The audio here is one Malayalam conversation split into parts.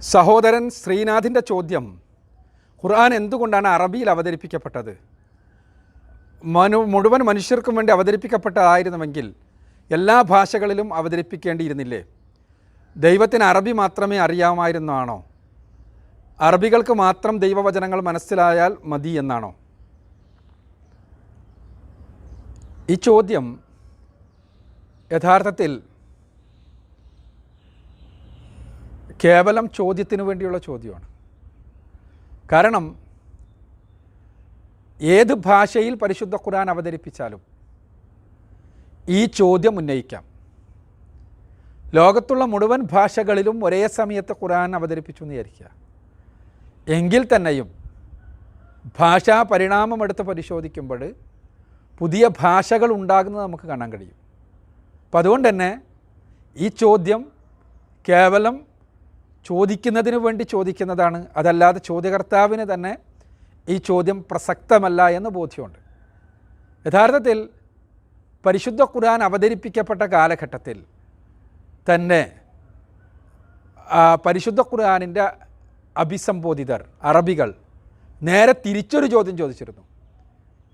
സഹോദരൻ ശ്രീനാഥിന്റെ ചോദ്യം ഖുർആൻ എന്തുകൊണ്ടാണ് അറബിയിൽ അവതരിപ്പിക്കപ്പെട്ടത്? മനു മുഴുവൻ മനുഷ്യർക്കും വേണ്ടി അവതരിപ്പിക്കപ്പെട്ടതായിരുന്നുവെങ്കിൽ എല്ലാ ഭാഷകളിലും അവതരിപ്പിക്കേണ്ടിയിരുന്നില്ലേ? ദൈവത്തിന് അറബി മാത്രമേ അറിയാമായിരുന്നാണോ? അറബികൾക്ക് മാത്രം ദൈവവചനങ്ങൾ മനസ്സിലായാൽ മതി എന്നാണോ? ഈ ചോദ്യം യഥാർത്ഥത്തിൽ കേവലം ചോദ്യത്തിന് വേണ്ടിയുള്ള ചോദ്യമാണ്. കാരണം ഏത് ഭാഷയിൽ പരിശുദ്ധ ഖുർആൻ അവതരിപ്പിച്ചാലും ഈ ചോദ്യം ഉന്നയിക്കാം. ലോകത്തുള്ള മുഴുവൻ ഭാഷകളിലും ഒരേ സമയത്ത് ഖുർആൻ അവതരിപ്പിച്ചു എന്ന് വിചാരിക്കുക. എങ്കിൽ തന്നെയും ഭാഷാ പരിണാമമെടുത്ത് പരിശോധിക്കുമ്പോൾ പുതിയ ഭാഷകൾ ഉണ്ടാകുന്നത് നമുക്ക് കാണാൻ കഴിയും. അപ്പം അതുകൊണ്ട് തന്നെ ഈ ചോദ്യം കേവലം ചോദിക്കുന്നതിന് വേണ്ടി ചോദിക്കുന്നതാണ്. അതല്ലാതെ ചോദ്യകർത്താവിന് തന്നെ ഈ ചോദ്യം പ്രസക്തമല്ല എന്ന് ബോധ്യമുണ്ട്. യഥാർത്ഥത്തിൽ പരിശുദ്ധ ഖുർആൻ അവതരിപ്പിക്കപ്പെട്ട കാലഘട്ടത്തിൽ തന്നെ പരിശുദ്ധ ഖുർആാനിന്റെ അഭിസംബോധിതർ അറബികൾ നേരെ തിരിച്ചൊരു ചോദ്യം ചോദിച്ചിരുന്നു.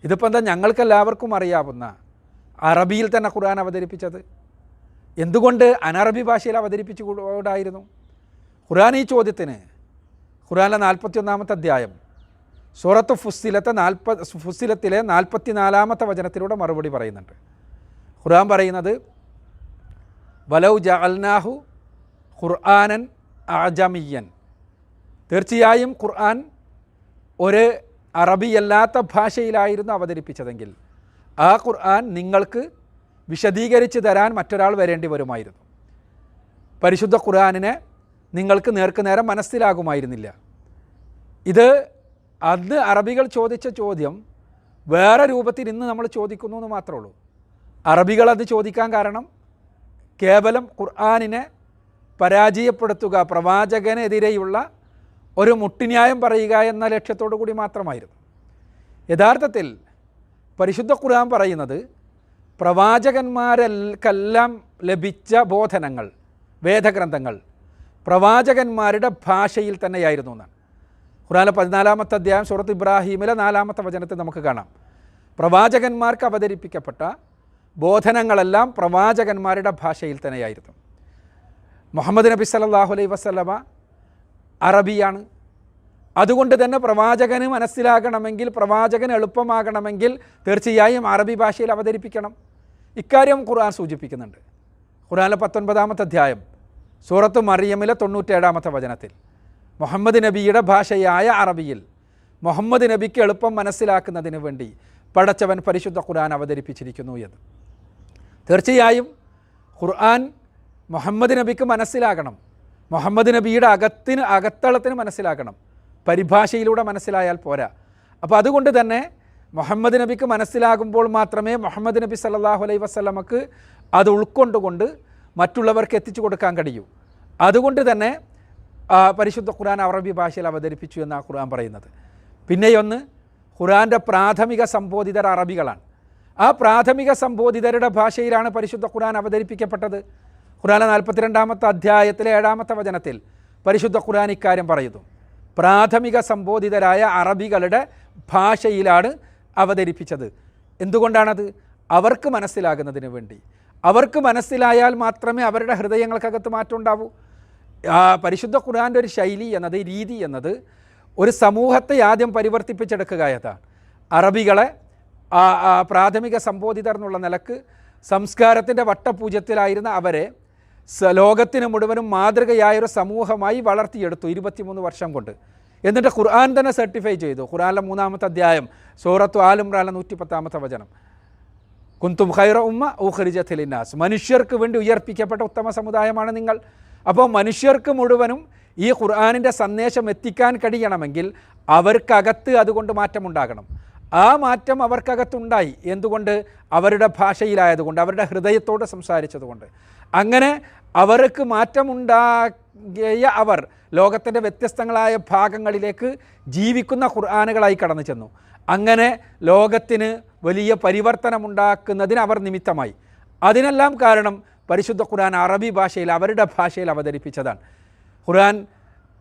ഇതിപ്പോൾ എന്താ ഞങ്ങൾക്കെല്ലാവർക്കും അറിയാവുന്ന അറബിയിൽ തന്നെ ഖുർആൻ അവതരിപ്പിച്ചത്? എന്തുകൊണ്ട് അനറബി ഭാഷയിൽ അവതരിപ്പിച്ചു കൂടായിരുന്നു ഖുർആൻ ഈ ചോദ്യത്തിന്. ഖുർആനിലെ നാൽപ്പത്തി ഒന്നാമത്തെ അധ്യായം. സൂറത്ത് ഫുസ്സിലത്തെ നാൽപ്പ ഫുസ്സിലത്തിലെ നാൽപ്പത്തി നാലാമത്തെ വചനത്തിലൂടെ മറുപടി പറയുന്നുണ്ട്. ഖുർആൻ പറയുന്നത് വലൗ ജഅൽനാഹു ഖുർആനൻ അജമിയൻ തീർച്ചയായും ഖുർആൻ ഒരു അറബിയല്ലാത്ത ഭാഷയിലായിരുന്നു അവതരിപ്പിച്ചതെങ്കിൽ ആ ഖുർആൻ നിങ്ങൾക്ക് വിശദീകരിച്ച് തരാൻ മറ്റൊരാൾ വരേണ്ടി വരുമായിരുന്നു. പരിശുദ്ധ ഖുർആനിനെ നിങ്ങൾക്ക് നേർക്ക് നേരം മനസ്സിലാകുമായിരുന്നില്ല. ഇത് അന്ന് അറബികൾ ചോദിച്ച ചോദ്യം വേറെ രൂപത്തിൽ ഇന്ന് നമ്മൾ ചോദിക്കുന്നു എന്ന് മാത്രമേ ഉള്ളൂ. അറബികൾ അത് ചോദിക്കാൻ കാരണം കേവലം ഖുർആാനിനെ പരാജയപ്പെടുത്തുക പ്രവാചകനെതിരെയുള്ള ഒരു മുട്ടിന്യായം പറയുക എന്ന ലക്ഷ്യത്തോടു കൂടി മാത്രമായിരുന്നു. യഥാർത്ഥത്തിൽ പരിശുദ്ധ ഖുർആൻ പറയുന്നത് പ്രവാചകന്മാരെല്ലാം ലഭിച്ച ബോധനങ്ങൾ വേദഗ്രന്ഥങ്ങൾ പ്രവാചകന്മാരുടെ ഭാഷയിൽ തന്നെയായിരുന്നു എന്നാണ് ഖുറാനിലെ പതിനാലാമത്തെ അധ്യായം സൂറത്ത് ഇബ്രാഹീമിലെ നാലാമത്തെ വചനത്തിൽ നമുക്ക് കാണാം. പ്രവാചകന്മാർക്ക് അവതരിപ്പിക്കപ്പെട്ട ബോധനങ്ങളെല്ലാം പ്രവാചകന്മാരുടെ ഭാഷയിൽ തന്നെയായിരുന്നു. മുഹമ്മദ് നബി സല്ലല്ലാഹു അലൈ വസല്ലമ അറബിയാണ്. അതുകൊണ്ട് തന്നെ പ്രവാചകന് മനസ്സിലാകണമെങ്കിൽ പ്രവാചകന് എളുപ്പമാകണമെങ്കിൽ തീർച്ചയായും അറബി ഭാഷയിൽ അവതരിപ്പിക്കണം. ഇക്കാര്യം ഖുർആൻ സൂചിപ്പിക്കുന്നുണ്ട്. ഖുർആനിലെ പത്തൊൻപതാമത്തെ അധ്യായം സൂറത്ത് മറിയമിലെ തൊണ്ണൂറ്റേഴാമത്തെ വചനത്തിൽ. മുഹമ്മദ് നബിയുടെ ഭാഷയായ അറബിയിൽ മുഹമ്മദ് നബിക്ക് എളുപ്പം മനസ്സിലാക്കുന്നതിന് വേണ്ടി പടച്ചവൻ പരിശുദ്ധ ഖുർആൻ അവതരിപ്പിച്ചിരിക്കുന്നു എന്ന്. തീർച്ചയായും ഖുർആൻ മുഹമ്മദ് നബിക്ക് മനസ്സിലാകണം. മുഹമ്മദ് നബിയുടെ അകത്തിന് അകത്തളത്തിന് മനസ്സിലാക്കണം പരിഭാഷയിലൂടെ മനസ്സിലായാൽ പോരാ. അപ്പോൾ അതുകൊണ്ട് തന്നെ മുഹമ്മദ് നബിക്ക് മനസ്സിലാകുമ്പോൾ മാത്രമേ മുഹമ്മദ് നബി സല്ലാഹു അലൈ വസ്ലമക്ക് അത് ഉൾക്കൊണ്ടുകൊണ്ട് മറ്റുള്ളവർക്ക് എത്തിച്ചു കൊടുക്കാൻ കഴിയൂ. അതുകൊണ്ട് തന്നെ പരിശുദ്ധ ഖുർആൻ അറബി ഭാഷയിൽ അവതരിപ്പിച്ചു എന്നാണ് ഖുർആൻ പറയുന്നത്. പിന്നെയൊന്ന് ഖുർആന്റെ പ്രാഥമിക സംബോധിതർ അറബികളാണ്. ആ പ്രാഥമിക സംബോധിതരുടെ ഭാഷയിലാണ് പരിശുദ്ധ ഖുർആൻ അവതരിപ്പിക്കപ്പെട്ടത്. ഖുർആന നാൽപ്പത്തിരണ്ടാമത്തെ അധ്യായത്തിലെ ഏഴാമത്തെ വചനത്തിൽ പരിശുദ്ധ ഖുർആൻ ഇക്കാര്യം പറയുന്നു. പ്രാഥമിക സംബോധിതരായ അറബികളുടെ ഭാഷയിലാണ് അവതരിപ്പിച്ചത്. എന്തുകൊണ്ടാണത്? അവർക്ക് മനസ്സിലാകുന്നതിന് വേണ്ടി. അവർക്ക് മനസ്സിലായാൽ മാത്രമേ അവരുടെ ഹൃദയങ്ങൾക്കകത്ത് മാറ്റം ഉണ്ടാവൂ പരിശുദ്ധ ഖുർആന്റെ ഒരു ശൈലി എന്നത് രീതി എന്നത് ഒരു സമൂഹത്തെ ആദ്യം പരിവർത്തിപ്പിച്ചെടുക്കുക എന്നതാണ് അറബികളെ പ്രാഥമിക സംബോധിതർ എന്നുള്ള നിലയ്ക്ക് സംസ്കാരത്തിന്റെ വട്ടപൂജ്യത്തിലായിരുന്ന അവരെ ലോകത്തിന് മുഴുവനും മാതൃകയായൊരു സമൂഹമായി വളർത്തിയെടുത്തു ഇരുപത്തിമൂന്ന് വർഷം കൊണ്ട്. എന്നിട്ട് ഖുർആൻ തന്നെ സർട്ടിഫൈ ചെയ്തു. ഖുർആനിലെ മൂന്നാമത്തെ അധ്യായം സൂറത്തു ആലുംറാല നൂറ്റി പത്താമത്തെ വചനം. കുന്തും ഖൈറ ഉമ്മ ഊഖരിജത്തിലിന്നാസ് മനുഷ്യർക്ക് വേണ്ടി ഉയർപ്പിക്കപ്പെട്ട ഉത്തമ സമുദായമാണ് നിങ്ങൾ. അപ്പോൾ മനുഷ്യർക്ക് മുഴുവനും ഈ ഖുർആാനിന്റെ സന്ദേശം എത്തിക്കാൻ കഴിയണമെങ്കിൽ അവർക്കകത്ത് അതുകൊണ്ട് മാറ്റമുണ്ടാകണം. ആ മാറ്റം അവർക്കകത്തുണ്ടായി. എന്തുകൊണ്ട്? അവരുടെ ഭാഷയിലായതുകൊണ്ട് അവരുടെ ഹൃദയത്തോട് സംസാരിച്ചതുകൊണ്ട്. അങ്ങനെ അവർക്ക് മാറ്റമുണ്ടാകിയ അവർ ലോകത്തിന്റെ വ്യത്യസ്തങ്ങളായ ഭാഗങ്ങളിലേക്ക് ജീവിക്കുന്ന ഖുർആാനുകളായി കടന്നു ചെന്നു അങ്ങനെ ലോകത്തിന് വലിയ പരിവർത്തനമുണ്ടാക്കുന്നതിന് അവർ നിമിത്തമായി. അതിനെല്ലാം കാരണം പരിശുദ്ധ ഖുർആൻ അറബി ഭാഷയിൽ അവരുടെ ഭാഷയിൽ അവതരിപ്പിച്ചതാണ്. ഖുർആൻ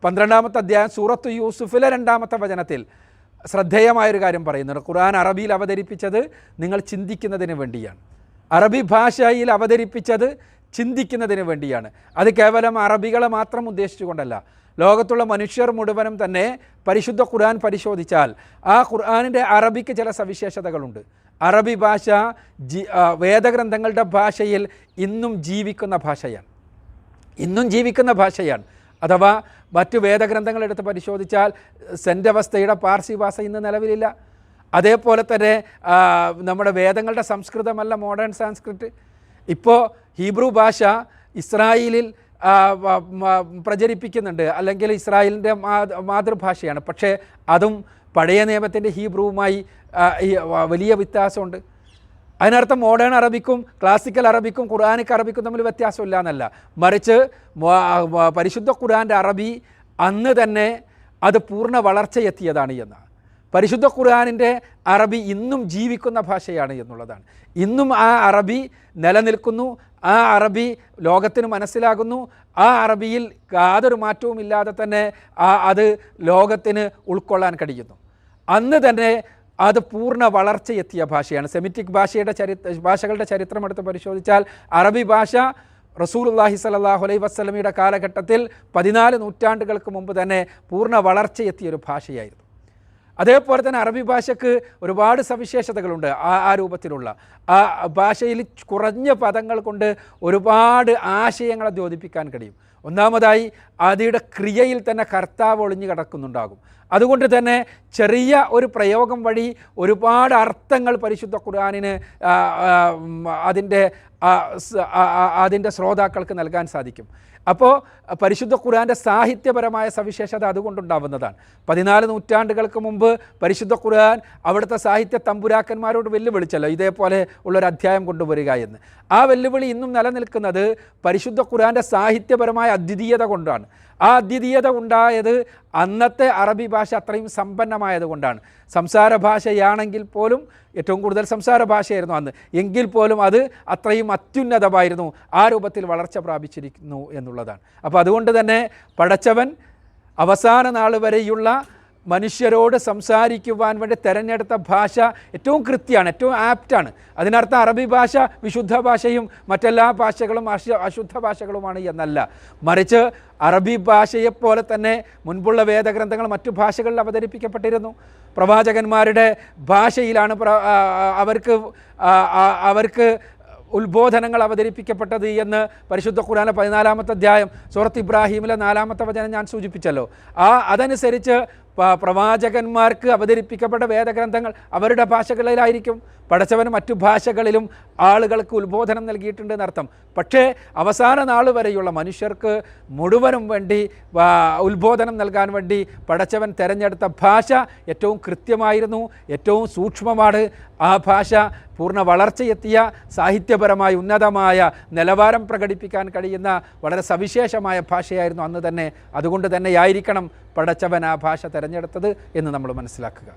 പന്ത്രണ്ടാമത്തെ അധ്യായം സൂറത്ത് യൂസുഫിലെ രണ്ടാമത്തെ വചനത്തിൽ ശ്രദ്ധേയമായൊരു കാര്യം പറയുന്നുണ്ട്. ഖുർആൻ അറബിയിൽ അവതരിപ്പിച്ചത് നിങ്ങൾ ചിന്തിക്കുന്നതിന് വേണ്ടിയാണ്. അറബി ഭാഷയിൽ അവതരിപ്പിച്ചത് ചിന്തിക്കുന്നതിന് വേണ്ടിയാണ്. അത് കേവലം അറബികളെ മാത്രം ഉദ്ദേശിച്ചുകൊണ്ടല്ല. ലോകത്തുള്ള മനുഷ്യർ മുഴുവനും തന്നെ പരിശുദ്ധ ഖുർആൻ പരിശോധിച്ചാൽ ആ ഖുർആാനിന്റെ അറബിക്ക് ചില സവിശേഷതകളുണ്ട്. അറബി ഭാഷ ജി വേദഗ്രന്ഥങ്ങളുടെ ഭാഷയിൽ ഇന്നും ജീവിക്കുന്ന ഭാഷയാണ്. ഇന്നും ജീവിക്കുന്ന ഭാഷയാണ്. അഥവാ മറ്റു വേദഗ്രന്ഥങ്ങൾ എടുത്ത് പരിശോധിച്ചാൽ സെന്റവസ്ഥയുടെ പാർസി ഭാഷ ഇന്ന് നിലവിലില്ല. അതേപോലെ തന്നെ നമ്മുടെ വേദങ്ങളുടെ സംസ്കൃതമല്ല മോഡേൺ സാൻസ്ക്രിറ്റ്. ഇപ്പോൾ ഹീബ്രു ഭാഷ ഇസ്രായേലിൽ പ്രചരിപ്പിക്കുന്നുണ്ട്. അല്ലെങ്കിൽ ഇസ്രായേലിന്റെ മാതൃഭാഷയാണ്. പക്ഷേ അതും പഴയ നിയമത്തിന്റെ ഹീബ്രുവുമായി വലിയ വ്യത്യാസമുണ്ട്. അതിനർത്ഥം മോഡേൺ അറബിക്കും ക്ലാസിക്കൽ അറബിക്കും ഖുർആാനിക് അറബിക്കും തമ്മിൽ വ്യത്യാസമില്ല എന്നല്ല. മറിച്ച് പരിശുദ്ധ ഖുർആന്റെ അറബി അന്ന് തന്നെ അത് പൂർണ വളർച്ചയെത്തിയതാണ് എന്നാണ് പരിശുദ്ധ ഖുർആാനിന്റെ അറബി ഇന്നും ജീവിക്കുന്ന ഭാഷയാണ് എന്നുള്ളതാണ്. ഇന്നും ആ അറബി നിലനിൽക്കുന്നു ആ അറബി ലോകത്തിന് മനസ്സിലാകുന്നു. ആ അറബിയിൽ യാതൊരു മാറ്റവും ഇല്ലാതെ തന്നെ ആ അത് ലോകത്തിന് ഉൾക്കൊള്ളാൻ കഴിയുന്നു. അന്ന് തന്നെ അത് പൂർണ വളർച്ചയെത്തിയ ഭാഷയാണ്. സെമിറ്റിക് ഭാഷയുടെ ചരിത്ര ഭാഷകളുടെ ചരിത്രം എടുത്ത് പരിശോധിച്ചാൽ അറബി ഭാഷ റസൂലുള്ളാഹി സ്വല്ലല്ലാഹു അലൈഹി വസല്ലമയുടെ കാലഘട്ടത്തിൽ പതിനാല് നൂറ്റാണ്ടുകൾക്ക് മുമ്പ് തന്നെ പൂർണ വളർച്ചയെത്തിയ ഒരു ഭാഷയായിരുന്നു. അതേപോലെ തന്നെ അറബി ഭാഷയ്ക്ക് ഒരുപാട് സവിശേഷതകളുണ്ട് ആ ആ രൂപത്തിലുള്ള. ആ ഭാഷയിൽ കുറഞ്ഞ പദങ്ങൾ കൊണ്ട് ഒരുപാട് ആശയങ്ങളെ ദ്യോതിപ്പിക്കാൻ കഴിയും. ഒന്നാമതായി അതിയുടെ ക്രിയയിൽ തന്നെ കർത്താവ് ഒളിഞ്ഞു കിടക്കുന്നുണ്ടാകും. അതുകൊണ്ട് തന്നെ ചെറിയ ഒരു പ്രയോഗം വഴി ഒരുപാട് അർത്ഥങ്ങൾ പരിശുദ്ധ ഖുർആാനിന് അതിന്റെ അതിന്റെ ശ്രോതാക്കൾക്ക് നൽകാൻ സാധിക്കും. അപ്പോൾ പരിശുദ്ധ ഖുർആന്റെ സാഹിത്യപരമായ സവിശേഷത അതുകൊണ്ടുണ്ടാവുന്നതാണ്. പതിനാല് നൂറ്റാണ്ടുകൾക്ക് മുമ്പ് പരിശുദ്ധ ഖുർആൻ അവിടുത്തെ സാഹിത്യ തമ്പുരാക്കന്മാരോട് വെല്ലുവിളിച്ചല്ലോ ഇതേപോലെ ഉള്ളൊരു അധ്യായം കൊണ്ടുവരിക എന്ന്. ആ വെല്ലുവിളി ഇന്നും നിലനിൽക്കുന്നത് പരിശുദ്ധ ഖുർആന്റെ സാഹിത്യപരമായ അദ്വിതീയത കൊണ്ടാണ്. ആ അദ്വിതീയത ഉണ്ടായത് അന്നത്തെ അറബി ഭാഷ അത്രയും സമ്പന്നമായതുകൊണ്ടാണ്. സംസാര ഭാഷയാണെങ്കിൽ പോലും ഏറ്റവും കൂടുതൽ സംസാര ഭാഷയായിരുന്നു അന്ന്. എങ്കിൽ പോലും അത് അത്രയും അത്യുന്നതമായിരുന്നു. ആ രൂപത്തിൽ വളർച്ച പ്രാപിച്ചിരിക്കുന്നു എന്നുള്ളതാണ്. അപ്പോൾ അതുകൊണ്ട് തന്നെ പടച്ചവൻ അവസാന നാൾ വരെയുള്ള മനുഷ്യരോട് സംസാരിക്കുവാൻ വേണ്ടി തിരഞ്ഞെടുത്ത ഭാഷ ഏറ്റവും കൃത്യമാണ് ഏറ്റവും ആപ്റ്റാണ്. അതിനർത്ഥം അറബി ഭാഷ വിശുദ്ധ ഭാഷയും മറ്റെല്ലാ ഭാഷകളും അശ അശുദ്ധ ഭാഷകളുമാണ് എന്നല്ല. മറിച്ച് അറബി ഭാഷയെപ്പോലെ തന്നെ മുൻപുള്ള വേദഗ്രന്ഥങ്ങൾ മറ്റു ഭാഷകളിൽ അവതരിപ്പിക്കപ്പെട്ടിരുന്നു. പ്രവാചകന്മാരുടെ ഭാഷയിലാണ് അവർക്ക് അവർക്ക് ഉത്ബോധനങ്ങൾ അവതരിപ്പിക്കപ്പെട്ടത് എന്ന് പരിശുദ്ധ ഖുറാനിലെ പതിനാലാമത്തെ അധ്യായം സൂറത്ത് ഇബ്രാഹീമിലെ നാലാമത്തെ വചനം ഞാൻ സൂചിപ്പിച്ചല്ലോ. ആ അതനുസരിച്ച് പ്രവാചകന്മാർക്ക് അവതരിപ്പിക്കപ്പെട്ട വേദഗ്രന്ഥങ്ങൾ അവരുടെ ഭാഷകളിലായിരിക്കും. പടച്ചവൻ മറ്റു ഭാഷകളിലും ആളുകൾക്ക് ഉത്ബോധനം നൽകിയിട്ടുണ്ട് എന്നർത്ഥം. പക്ഷേ അവസാന നാൾ വരെയുള്ള മനുഷ്യർക്ക് മുഴുവനും വേണ്ടി ഉത്ബോധനം നൽകാൻ വേണ്ടി പടച്ചവൻ തിരഞ്ഞെടുത്ത ഭാഷ ഏറ്റവും കൃത്യമായിരുന്നു ഏറ്റവും സൂക്ഷ്മമാണ്. ആ ഭാഷ പൂർണ വളർച്ചയെത്തിയ സാഹിത്യപരമായി ഉന്നതമായ നിലവാരം പ്രകടിപ്പിക്കാൻ കഴിയുന്ന വളരെ സവിശേഷമായ ഭാഷയായിരുന്നു അന്ന് തന്നെ. അതുകൊണ്ട് തന്നെയായിരിക്കണം പടച്ചവൻ ആ ഭാഷ തിരഞ്ഞെടുത്തത് എന്ന് നമ്മൾ മനസ്സിലാക്കുക.